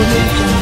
information.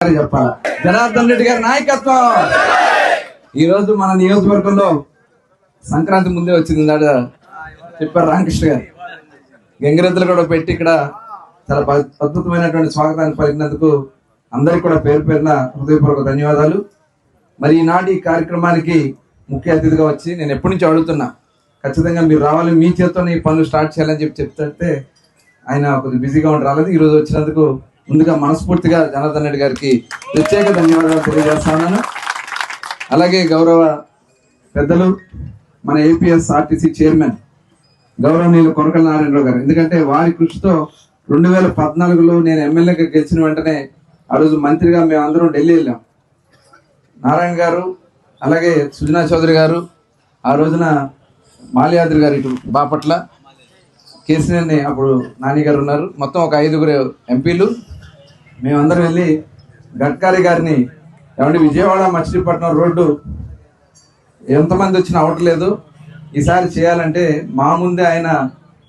చెప్పాలా? జనార్దన్ రెడ్డి గారి నాయకత్వం. ఈ రోజు మన నియోజకవర్గంలో సంక్రాంతి ముందే వచ్చింది దాడ చెప్పారు రామకృష్ణ గారు. గంగిరెద్దులు కూడా పెట్టి ఇక్కడ చాలా అద్భుతమైనటువంటి స్వాగతాన్ని పలికినందుకు అందరికి కూడా పేరు పేరున హృదయపూర్వక ధన్యవాదాలు. మరి ఈనాటి కార్యక్రమానికి ముఖ్య అతిథిగా వచ్చి నేను ఎప్పటి నుంచి అడుగుతున్నా ఖచ్చితంగా మీరు రావాలి మీ చేతితోనే ఈ పనులు స్టార్ట్ చేయాలని చెప్పి చెప్తే ఆయన కొద్దిగా బిజీగా ఉండి రాలేదు. ఈ రోజు వచ్చినందుకు ముందుగా మనస్ఫూర్తిగా జనార్దన్ రెడ్డి గారికి ప్రత్యేక ధన్యవాదాలు తెలియజేస్తా ఉన్నాను. అలాగే గౌరవ పెద్దలు మన ఏపీఎస్ ఆర్టీసీ చైర్మన్ గౌరవనీయులు కొనకల నారాయణరావు గారు. ఎందుకంటే వారి కృషితో రెండు వేల పద్నాలుగులో నేను ఎమ్మెల్యేగా గెలిచిన వెంటనే ఆ రోజు మంత్రిగా మేము అందరం ఢిల్లీ వెళ్ళాం. నారాయణ గారు అలాగే సుజనా చౌదరి గారు ఆ రోజున మాల్యాద్రి గారు ఇటు బాపట్ల కేసీఆర్ని అప్పుడు నాని గారు ఉన్నారు. మొత్తం ఒక ఐదుగురు ఎంపీలు. మేమందరం వెళ్ళి గడ్కరీ గారిని ఏమంటే విజయవాడ మచిలీపట్నం రోడ్డు ఎంతమంది వచ్చినా అవ్వట్లేదు ఈసారి చేయాలంటే మా ముందే ఆయన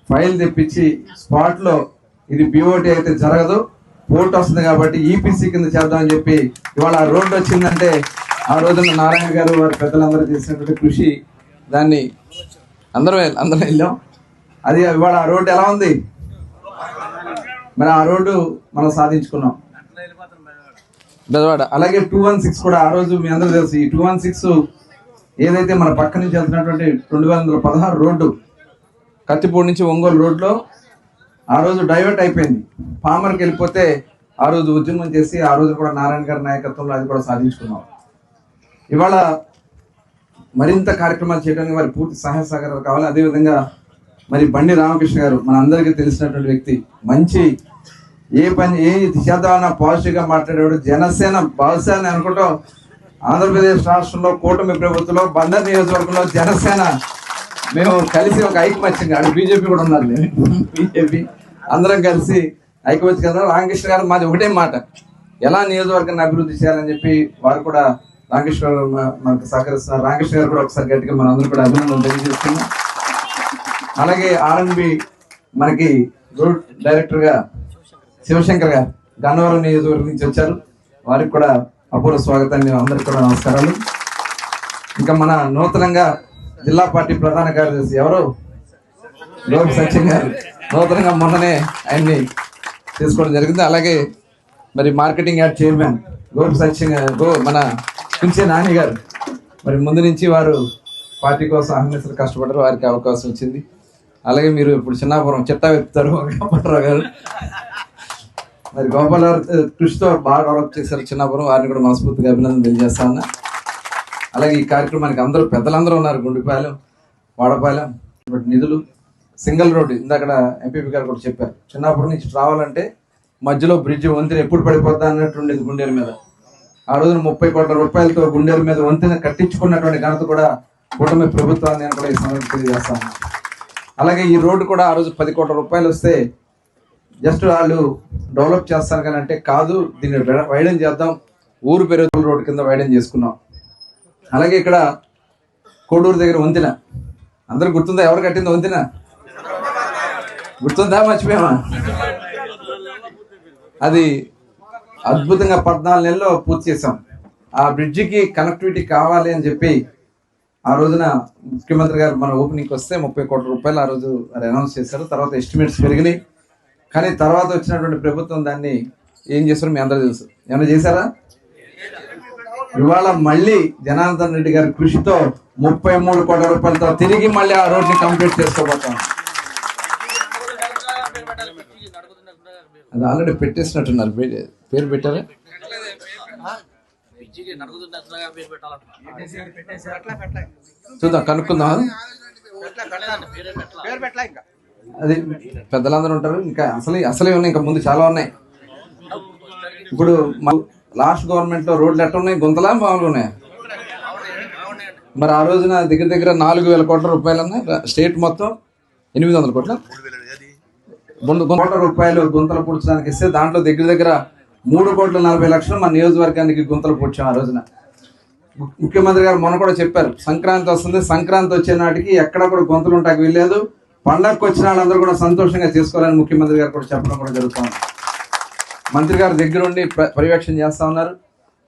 ఫైల్ తెప్పించి స్పాట్లో ఇది పిఓటీ అయితే జరగదు. పోర్ట్ వస్తుంది కాబట్టి ఈపీసీ కింద చేద్దామని చెప్పి ఇవాళ ఆ రోడ్డు వచ్చిందంటే ఆ రోజున నారాయణ గారు వారి పెద్దలందరూ చేసినటువంటి కృషి దాన్ని అందరం అందరం వెళ్ళాం. అది ఇవాళ ఆ రోడ్డు ఎలా ఉంది? మరి ఆ రోడ్డు మనం సాధించుకున్నాం. బెదవాడ. అలాగే టూ వన్ సిక్స్ కూడా ఆ రోజు మీ అందరూ తెలుసు ఈ టూ వన్ సిక్స్ ఏదైతే మన పక్క నుంచి వెళ్తున్నటువంటి రెండు వేల వందల పదహారు రోడ్డు కత్తిపూడి నుంచి ఒంగోలు రోడ్లో ఆ రోజు డైవర్ట్ అయిపోయింది. పామర్కి వెళ్ళిపోతే ఆ రోజు ఉద్యమం చేసి ఆ రోజు కూడా నారాయణ గారి నాయకత్వంలో అది కూడా సాధించుకున్నాం. ఇవాళ మరింత కార్యక్రమాలు చేయడానికి వారి పూర్తి సహాయ సహకారాలు కావాలి. అదేవిధంగా మరి బండి రామకృష్ణ గారు మన అందరికీ తెలిసినటువంటి వ్యక్తి మంచి ఏ పని ఏ చేద్దామన్నా పాజిటివ్గా మాట్లాడేవాడు జనసేన బహుశా నేను అనుకుంటాం ఆంధ్రప్రదేశ్ రాష్ట్రంలో కూటమి ప్రభుత్వంలో బందర్ నియోజకవర్గంలో జనసేన మేము కలిసి ఒక ఐక్యమత్యంగా అటు బీజేపీ కూడా ఉన్నారు బీజేపీ అందరం కలిసి ఐకమత్యంగా రామకృష్ణ గారు మాది ఒకటే మాట. ఎలా నియోజకవర్గాన్ని అభివృద్ధి చేయాలని చెప్పి వారు కూడా రామకృష్ణ గారు మనకు సహకరిస్తున్నారు. రామకృష్ణ గారు కూడా ఒకసారి గట్టిగా మనం అందరూ కూడా అభినందనలు తెలియజేస్తున్నాం. అలాగే ఆర్ఎన్బి మనకి గ్రూప్ డైరెక్టర్గా శివశంకర్ గారు గన్నవరం నియోజకవర్గం నుంచి వచ్చారు. వారికి కూడా అపూర్వ స్వాగతాన్ని అందరికి కూడా నమస్కారాలు. ఇంకా మన నూతనంగా జిల్లా పార్టీ ప్రధాన కార్యదర్శి ఎవరు? లోక్ సత్యం గారు. నూతనంగా మొన్ననే ఆయన్ని తీసుకోవడం జరిగింది. అలాగే మరి marketing yard chairman Gopi Satyam గారు గో మన కుంచే నాని గారు. మరి ముందు నుంచి వారు పార్టీ కోసం అహర్నిశలు కష్టపడ్డారు. వారికి అవకాశం వచ్చింది. అలాగే మీరు ఇప్పుడు చిన్నాపురం చిట్టా వెతుతారు గోపాలరావు గారు. మరి గోపాల కృషితో బాగా డెవలప్ చేశారు చిన్నపురం. వారిని కూడా మనస్ఫూర్తిగా అభినందన తెలియజేస్తా ఉన్నా అలాగే ఈ కార్యక్రమానికి అందరూ పెద్దలందరూ ఉన్నారు. గుండిపాలెం వాడపాలెం ఇటువంటి నిధులు. సింగిల్ రోడ్డు ఇందాక ఎంపీపీ గారు కూడా చెప్పారు. చిన్నప్పటి నుంచి రావాలంటే మధ్యలో బ్రిడ్జ్ వంతెన ఎప్పుడు పడిపోద్దా అన్నట్టు ఉండేది గుండెల మీద. ఆ రోజున ముప్పై కోట్ల రూపాయలతో గుండెల మీద వంతెన కట్టించుకున్నటువంటి ఘనత కూడా కూటమి ప్రభుత్వాన్ని నేను కూడా ఈ సందర్భంగా తెలియజేస్తాను. అలాగే ఈ రోడ్డు కూడా ఆ రోజు పది కోట్ల రూపాయలు వస్తే జస్ట్ వాళ్ళు డెవలప్ చేస్తారు కానీ అంటే కాదు దీన్ని వెడ- వైడన్ చేద్దాం. ఊరు పెరుగు రోడ్డు కింద వైడన్ చేసుకున్నాం. అలాగే ఇక్కడ కోడూరు దగ్గర వంతెన. అందరూ గుర్తుందా? ఎవరు కట్టిందో వంతెన? గుర్తుందా మర్చిపోయామా అది అద్భుతంగా పద్నాలుగు నెలల్లో పూర్తి చేసాం ఆ బ్రిడ్జికి కనెక్టివిటీ కావాలి అని చెప్పి ఆ రోజున ముఖ్యమంత్రి గారు మన ఓపెనింగ్కి వస్తే ముప్పై కోట్ల రూపాయలు ఆ రోజు అది అనౌన్స్ చేశారు. తర్వాత ఎస్టిమేట్స్ పెరిగినాయి. కానీ తర్వాత వచ్చినటువంటి ప్రభుత్వం దాన్ని ఏం చేస్తారో మీ అందరూ తెలుసు. ఏమైనా చేశారా? ఇవాళ మళ్ళీ జనార్దన్ రెడ్డి గారి కృషితో ముప్పై మూడు కోట్ల రూపాయలతో తిరిగి మళ్ళీ ఆ రోడ్ని కంప్లీట్ చేసుకోబోతాం. అది ఆల్రెడీ పెట్టేసినట్టున్నారు. పేరు- పెట్టారా? చూద్దాం కనుక్కుందాం. అది పెద్దలందరూ ఉంటారు. ఇంకా అసలు అసలే ఉన్నాయి. ఇంకా ముందు చాలా ఉన్నాయి. ఇప్పుడు లాస్ట్ గవర్నమెంట్లో రోడ్లు ఎట్లా ఉన్నాయి? గుంతలా మామూలుగా ఉన్నాయి? మరి ఆ రోజున దగ్గర దగ్గర నాలుగు వేల కోట్ల రూపాయలు ఉన్నాయి. స్టేట్ మొత్తం ఎనిమిది వందల కోట్ల. కోట్ల రూపాయలు గుంతలు పూడ్చడానికి ఇస్తే దాంట్లో దగ్గర దగ్గర మూడు కోట్ల నలభై లక్షలు మన నియోజకవర్గానికి గుంతలు పూడ్చాం ఆ రోజున. ముఖ్యమంత్రి గారు మొన్న కూడా చెప్పారు సంక్రాంతి వస్తుంది. సంక్రాంతి వచ్చే నాటికి ఎక్కడ కూడా గొంతులు ఉంటాకి వెళ్ళలేదు పండగకు వచ్చిన వాళ్ళందరూ కూడా సంతోషంగా చేసుకోవాలని ముఖ్యమంత్రి గారు కూడా చెప్పడం కూడా జరుగుతుంది మంత్రి గారు దగ్గర ఉండి పర్యవేక్షణ చేస్తా ఉన్నారు.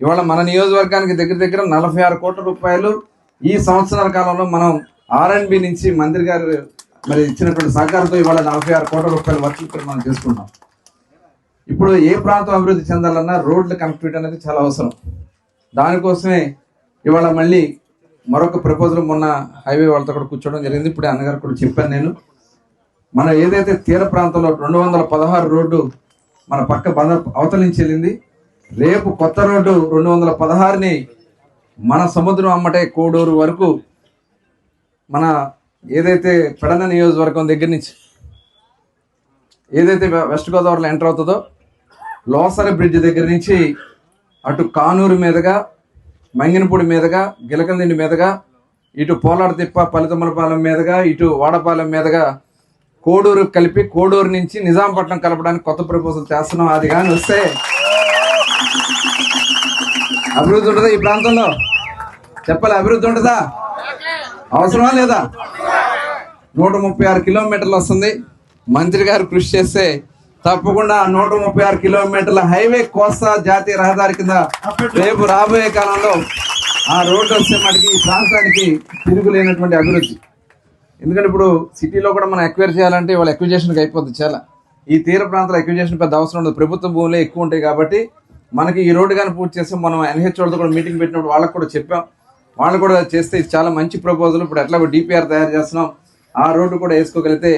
ఇవాళ మన నియోజకవర్గానికి దగ్గర దగ్గర నలభై ఆరు కోట్ల రూపాయలు ఈ సంవత్సరాల కాలంలో మనం ఆర్ అండ్ బి నుంచి మంత్రి గారు మరి ఇచ్చినటువంటి సహకారంతో ఇవాళ నలభై ఆరు కోట్ల రూపాయల వర్క్ ఇక్కడ మనం చేసుకుంటాం ఇప్పుడు ఏ ప్రాంతం అభివృద్ధి చెందాలన్నా రోడ్ల కనెక్టివిటీ అనేది చాలా అవసరం. దానికోసమే ఇవాళ మళ్ళీ మరొక ప్రపోజల్ మొన్న హైవే వాళ్ళతో కూడా కూర్చోవడం జరిగింది. ఇప్పుడు అన్నగారు కూడా చెప్పాను నేను. మన ఏదైతే తీర ప్రాంతంలో రెండు వందల పదహారు రోడ్డు మన పక్క బంద అవతల వెళ్ళింది రేపు కొత్త రోడ్డు రెండు వందల పదహారుని మన సముద్రం అమ్మటే కోడూరు వరకు మన ఏదైతే పెడన నియోజకవర్గం దగ్గర నుంచి ఏదైతే వెస్ట్ గోదావరిలో ఎంటర్ అవుతుందో లోసర బ్రిడ్జ్ దగ్గర నుంచి అటు కానూరు మీదుగా మంగినపూడి మీదుగా గిలకలదిండి మీదుగా ఇటు పోలాడతిప్ప పలితమలపాలెం పలితమ్మలపాలెం మీదుగా ఇటు వాడపాలెం మీదుగా కోడూరు కలిపి కోడూరు నుంచి నిజాంపట్నం కలపడానికి కొత్త ప్రపోజల్ చేస్తున్నాం. అది కానీ వస్తే అభివృద్ధి ఉంటుందా ఈ ప్రాంతంలో? చెప్పాలి? అభివృద్ధి ఉంటుందా? అవసరమా లేదా? నూట ముప్పై ఆరు కిలోమీటర్లు వస్తుంది. మంత్రి గారు కృషి చేస్తే తప్పకుండా నూట ముప్పై ఆరు కిలోమీటర్ల హైవే కోస్తా జాతీయ రహదారి కింద రేపు రాబోయే కాలంలో ఆ రోడ్డు వస్తే మటుకి ఈ ప్రాంతానికి తిరుగులేనటువంటి అభివృద్ధి. ఎందుకంటే ఇప్పుడు సిటీలో కూడా మనం ఎక్వైర్ చేయాలంటే వాళ్ళ ఎక్విజేషన్కి అయిపోతుంది చాలా. ఈ తీర ప్రాంతాల ఎక్విజేషన్ పెద్ద అవసరం ఉండదు. ప్రభుత్వ భూములే ఎక్కువ ఉంటాయి కాబట్టి మనకి ఈ రోడ్డు కానీ పూర్తి చేస్తే మనం ఎన్హెచ్ వాళ్ళతో కూడా మీటింగ్ పెట్టినప్పుడు వాళ్ళకి కూడా చెప్పాం. వాళ్ళు కూడా చేస్తే ఇది చాలా మంచి ప్రపోజల్ ఇప్పుడు ఎట్లా డిపిఆర్ తయారు చేస్తున్నాం. ఆ రోడ్డు కూడా వేసుకోగలిగితే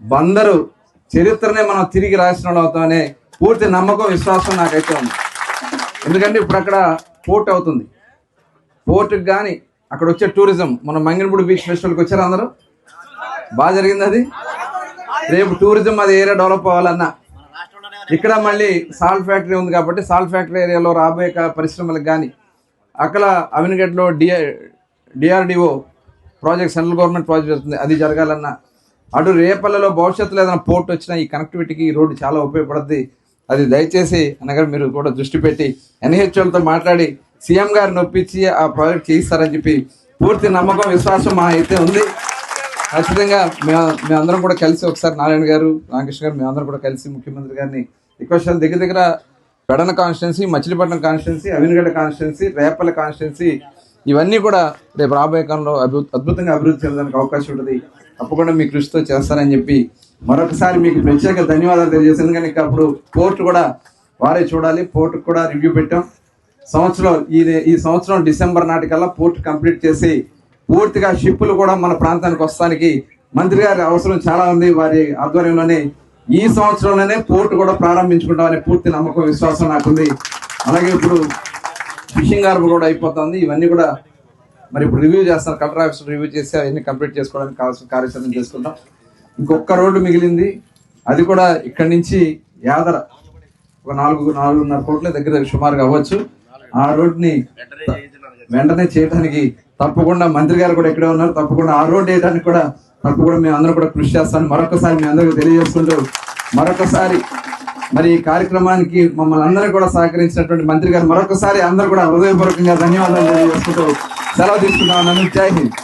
బందరు చరిత్రనే మనం తిరిగి రాసిన వాళ్ళు అవుతామనే పూర్తి నమ్మకం విశ్వాసం నాకైతే ఉంది. ఎందుకంటే ఇప్పుడు అక్కడ పోర్ట్ అవుతుంది. పోర్ట్కి కానీ అక్కడ వచ్చే టూరిజం మన మంగినపూడి బీచ్ ఫెస్టివల్కి వచ్చారు అందరూ? బాగా జరిగింది అది. రేపు టూరిజం అది ఏరియా డెవలప్ అవ్వాలన్నా. ఇక్కడ మళ్ళీ సాల్ట్ ఫ్యాక్టరీ ఉంది కాబట్టి సాల్ట్ ఫ్యాక్టరీ ఏరియాలో రాబోయే పరిశ్రమలకు కానీ అక్కడ అవినగడ్లో DR DRDO project central government project జరుగుతుంది. అది జరగాలన్నా అటు రేపల్లలో భవిష్యత్తులో ఏదైనా పోర్ట్ వచ్చినా ఈ కనెక్టివిటీకి ఈ రోడ్డు చాలా ఉపయోగపడుద్ది. అది దయచేసి అనగా మీరు కూడా దృష్టి పెట్టి ఎన్హెచ్ఓలతో మాట్లాడి సీఎం గారిని నొప్పించి ఆ ప్రాజెక్ట్ చేయిస్తారని చెప్పి పూర్తి నమ్మకం విశ్వాసం మా అయితే ఉంది. ఖచ్చితంగా మేము మేమందరం కూడా కలిసి ఒకసారి నారాయణ గారు రామకృష్ణ గారు మేమందరం కూడా కలిసి ముఖ్యమంత్రి గారిని రిక్వెస్ట్ దగ్గర దగ్గర Pedana constituency Machilipatnam constituency Avanigadda constituency Repalle constituency ఇవన్నీ కూడా రేపు రాబోయే కాలంలో అభి అద్భుతంగా అభివృద్ధి చెందడానికి అవకాశం ఉంటుంది. తప్పకుండా మీ కృషితో చేస్తారని చెప్పి మరొకసారి మీకు ప్రత్యేక ధన్యవాదాలు తెలియజేసి ఎందుకంటే ఇంకా అప్పుడు పోర్టు కూడా వారే చూడాలి. పోర్టు కూడా రివ్యూ పెట్టాం. సంవత్సరం ఈ ఈ సంవత్సరం డిసెంబర్ నాటికల్లా పోర్ట్ కంప్లీట్ చేసి పూర్తిగా షిప్పులు కూడా మన ప్రాంతానికి వస్తానికి మంత్రి గారి అవసరం చాలా ఉంది. వారి ఆధ్వర్యంలోనే ఈ సంవత్సరంలోనే పోర్ట్ కూడా ప్రారంభించుకుంటామనే పూర్తి నమ్మకం విశ్వాసం నాకుంది. అలాగే ఇప్పుడు ఫిషింగ్ హార్బర్ కూడా అయిపోతుంది. ఇవన్నీ కూడా మరి ఇప్పుడు రివ్యూ చేస్తాను కలెక్టర్ ఆఫీస్ రివ్యూ చేసి అవన్నీ కంప్లీట్ చేసుకోవడానికి కావాల్సిన కార్యాచరణ చేసుకుంటాం ఇంకొక రోడ్డు మిగిలింది. అది కూడా ఇక్కడి నుంచి యాదర ఒక నాలుగు నాలుగున్నర కోట్ల దగ్గర దగ్గర సుమారుగా అవ్వచ్చు. ఆ రోడ్ని వెంటనే చేయడానికి తప్పకుండా మంత్రి గారు కూడా ఇక్కడే ఉన్నారు. తప్పకుండా ఆ రోడ్ వేయడానికి కూడా తప్పకుండా మేము అందరం కూడా కృషి చేస్తాను. మరొకసారి మీ అందరికీ తెలియజేస్తుంటూ మరొకసారి మరి ఈ కార్యక్రమానికి మమ్మల్ని అందరూ కూడా సహకరించినటువంటి మంత్రి గారు మరొకసారి అందరూ కూడా హృదయపూర్వకంగా ధన్యవాదాలు తెలియజేసుకుంటూ సెలవు తీసుకున్నాను. జై హింద్.